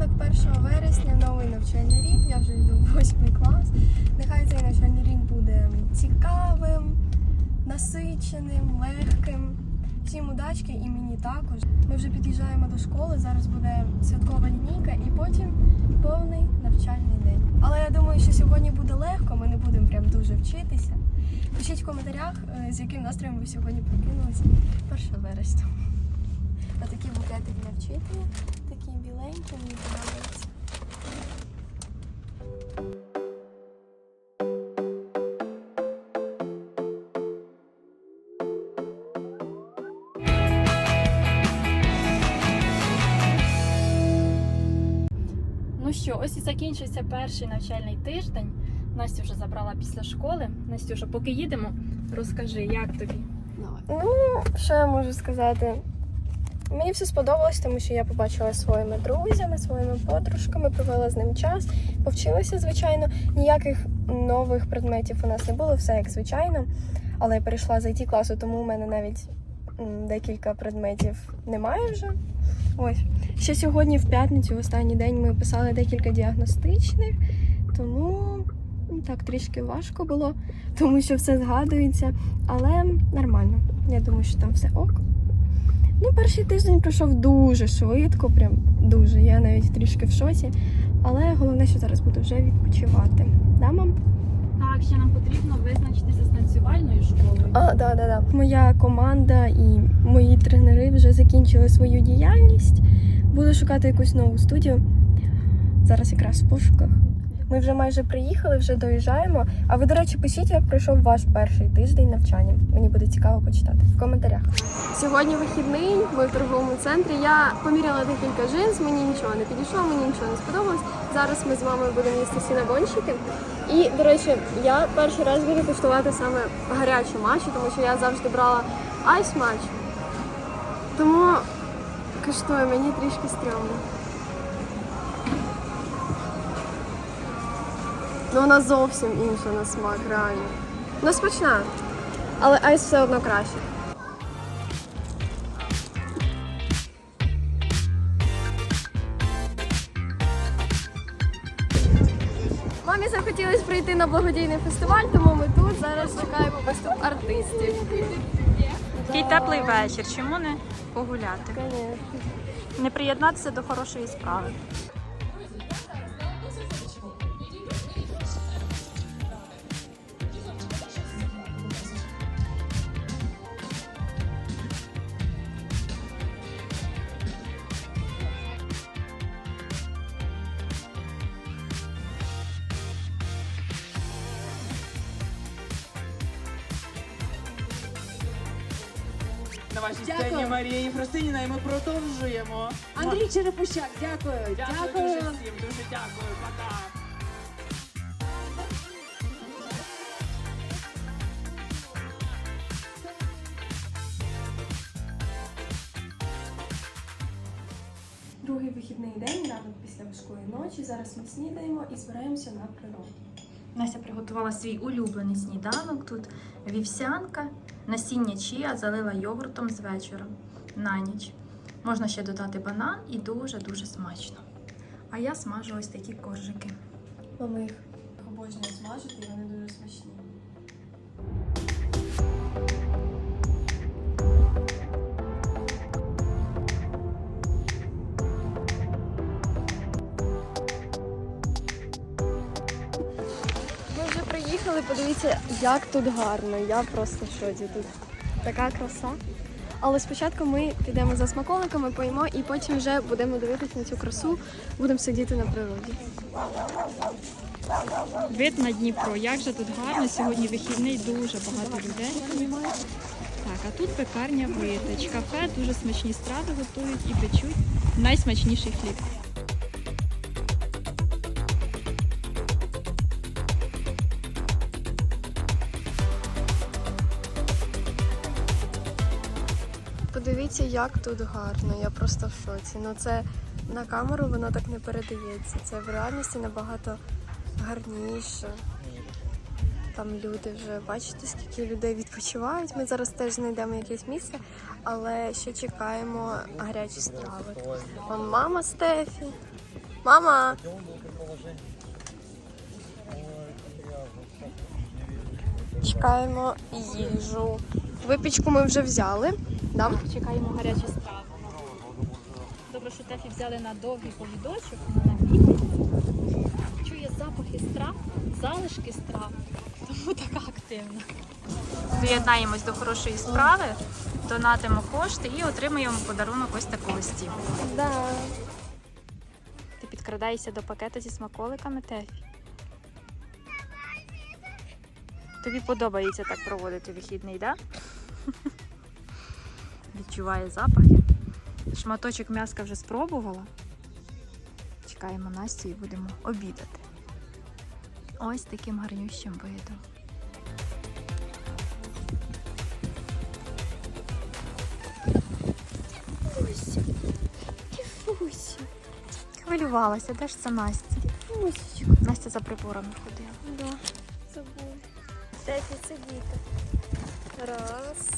ранок 1 вересня, новий навчальний рік. Я вже йду в 8 клас. Нехай цей навчальний рік буде цікавим, насиченим, легким. Всім удачки і мені також. Ми вже під'їжджаємо до школи. Зараз буде святкова лінійка і потім повний навчальний день. Але я думаю, що сьогодні буде легко. Ми не будемо прям дуже вчитися. Пишіть в коментарях, е, з яким настроєм ви сьогодні прокинулися 1 вересня. Отакі букети для вчителя, такі біленькі, мені. Ну що, ось і закінчився перший навчальний тиждень. Настю вже забрала після школи. Настюша, поки їдемо, розкажи, як тобі? Ну, що я можу сказати? Мені все сподобалось, тому що я побачила своїми друзями, своїми подружками, провела з ним час, повчилася, звичайно. Ніяких нових предметів у нас не було, все як звичайно. Але я перейшла з it класу, тому у мене навіть декілька предметів немає вже. Ось. Ще сьогодні, в п'ятницю, в останній день, ми писали декілька діагностичних, тому ну, так трішки важко було, тому що все згадується, але нормально. Я думаю, що там все ок. Ну, перший тиждень пройшов дуже швидко, прям дуже. Я навіть трішки в шоці. Але головне, що зараз буду вже відпочивати. Да, мам? Так, ще нам потрібно визначитися з танцювальною школою. А, да, да, да. Моя команда і мої тренери вже закінчили свою діяльність. Буду шукати якусь нову студію. Зараз якраз в пошуках. Ми вже майже приїхали, вже доїжджаємо. А ви, до речі, пишіть, як пройшов ваш перший тиждень навчання. Мені буде цікаво почитати в коментарях. Сьогодні вихідний, ми в торговому центрі. Я поміряла декілька джинс, мені нічого не підійшло, мені нічого не сподобалось. Зараз ми з мамою будемо їсти сінабончики. І, до речі, я перший раз буду куштувати саме гарячі матчі, тому що я завжди брала айс матч. Тому куштую, мені трішки стрьомно. Ну вона зовсім інша на смак, реально. Ну смачна, але айс все одно краще. Мамі захотілося прийти на благодійний фестиваль, тому ми тут зараз чекаємо виступ артистів. Такий теплий вечір. Чому не погуляти? Не приєднатися до хорошої справи. На вашій сцені Марія Єфросиніна, і ми продовжуємо. Андрій Черепущак, дякую. Дякую, дуже всім, дуже дякую, пока. Другий вихідний день, ранок після важкої ночі. Зараз ми снідаємо і збираємося на природу. Настя приготувала свій улюблений сніданок. Тут вівсянка, насіння чія залила йогуртом з вечора на ніч. Можна ще додати банан і дуже-дуже смачно. А я смажу ось такі коржики. Мама їх обожнює смажити, і вони дуже смачні. Приїхали, подивіться, як тут гарно. Я просто в шоці тут. Така краса. Але спочатку ми підемо за смаколиками, поїмо і потім вже будемо дивитися на цю красу, будемо сидіти на природі. Вид на Дніпро. Як же тут гарно. Сьогодні вихідний, дуже багато людей. Так, а тут пекарня Витач. Кафе, дуже смачні страви готують і печуть найсмачніший хліб. Подивіться, як тут гарно. Я просто в шоці. Ну це на камеру воно так не передається. Це в реальності набагато гарніше. Там люди вже бачите, скільки людей відпочивають. Ми зараз теж знайдемо якесь місце, але ще чекаємо гарячі страви. Вон мама Стефі. Мама! Чекаємо їжу. Випічку ми вже взяли. Да? Чекаємо гарячі страви. Добре, що Тефі взяли на довгий повідочок, вона набігає. Чує запахи страв, залишки страв, тому така активна. Доєднаємось до хорошої справи, донатимо кошти і отримуємо подарунок ось таку листівку. Да. Ти підкрадаєшся до пакета зі смаколиками, Тефі. Тобі подобається так проводити вихідний, так? Да? Відчуває запахи. Шматочок м'яска вже спробувала. Чекаємо Настю і будемо обідати. Ось таким гарнющим видом. Хвилювалася, де ж це Настя? Настя за приборами ходила. Да. Тефі, це. Раз.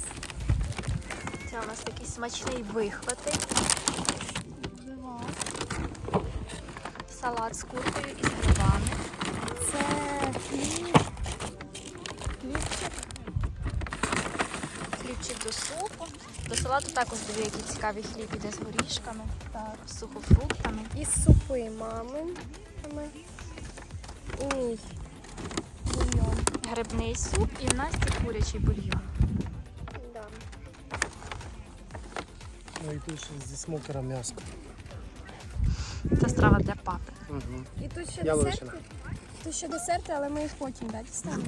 Це у нас такий смачний вихватий. Два. Салат з куркою і з грибами. Це хліб. Хлібчик. Хлібчик до супу. До салату також диви, який цікавий хліб іде з горішками, так. з сухофруктами. І супи. Мами. І мій. Грибний суп і в Насті курячий бульйон. Да. Ну і тут ще зі смокера м'ясо. Це страва для папи. Угу. І тут ще Яловичина. десерти. Тут ще десерти, але ми їх потім да, дістанемо.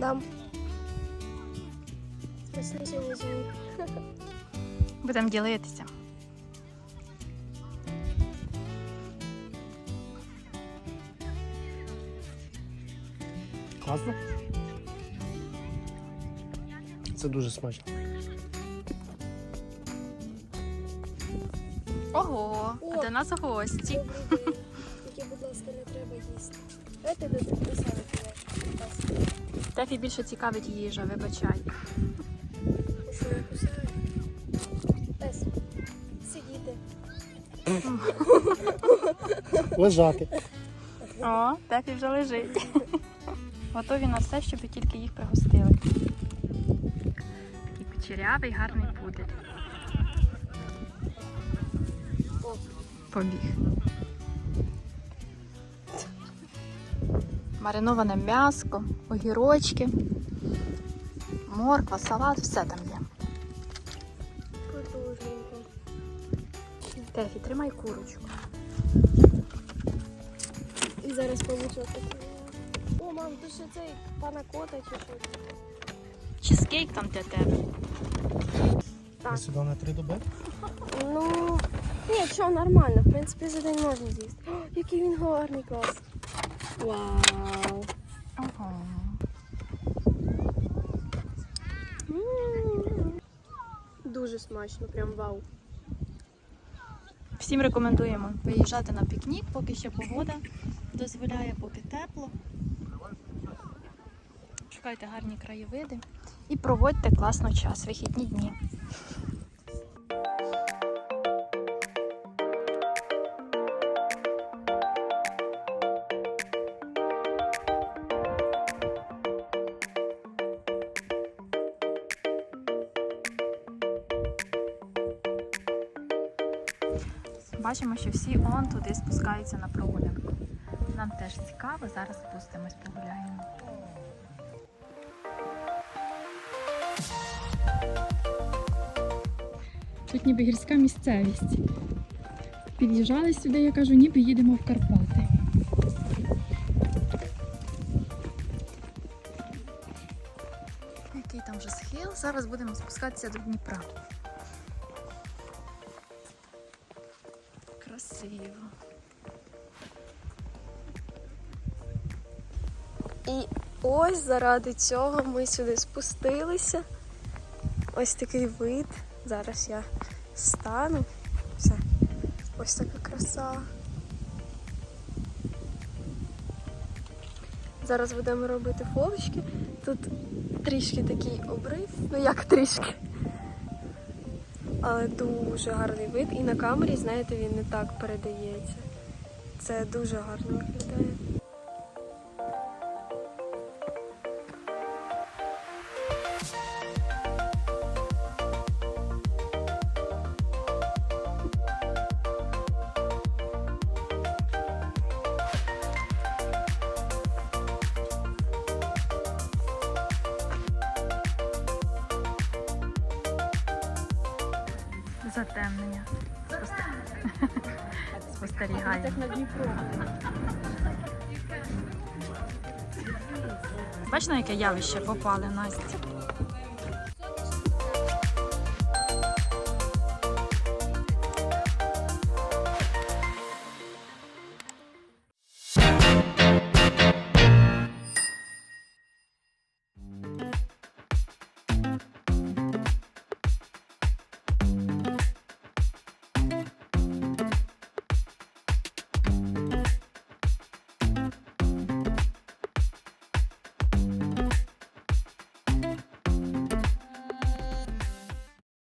Дам. Спасибо, Ніжин. Будемо ділитися. Класно? Це дуже смачно. Ого, О! а до нас гості. Тільки, будь ласка, не треба їсти. Давайте до салату. Тефі більше цікавить їжа, вибачай. Що я кусаю? Пес. Сидіти. Лежати. О, Тефі вже лежить. Готові на все, щоб тільки їх пригостили. Такий печерявий, гарний пудель. Побіг. Мариноване м'яско, огірочки, морква, салат, все там є. Тефі, тримай курочку. І зараз получу таке. О, мам, тут ще цей пана кота чи що? Чизкейк там для тебе. Так. Сюди на три доби. Ну, ні, що, нормально. В принципі, за день можна з'їсти. О, який він гарний клас. Вау. Ого. Дуже смачно, прям вау. Всім рекомендуємо виїжджати на пікнік, поки ще погода дозволяє, поки тепло. Шукайте гарні краєвиди і проводьте класно час, вихідні дні. Бачимо, що всі он туди спускаються на прогулянку. Нам теж цікаво, зараз спустимось, погуляємо. Тут ніби гірська місцевість. Під'їжджали сюди, я кажу, ніби їдемо в Карпати. Який там вже схил? Зараз будемо спускатися до Дніпра. Красиво. І ось заради цього ми сюди спустилися. Ось такий вид. Зараз я стану. Все. Ось така краса. Зараз будемо робити фоточки. Тут трішки такий обрив, ну як трішки. Але дуже гарний вид. І на камері, знаєте, він не так передається. Це дуже гарно виглядає. Затемнення. Спостерігаємо. Бач, на яке явище попали, Настя?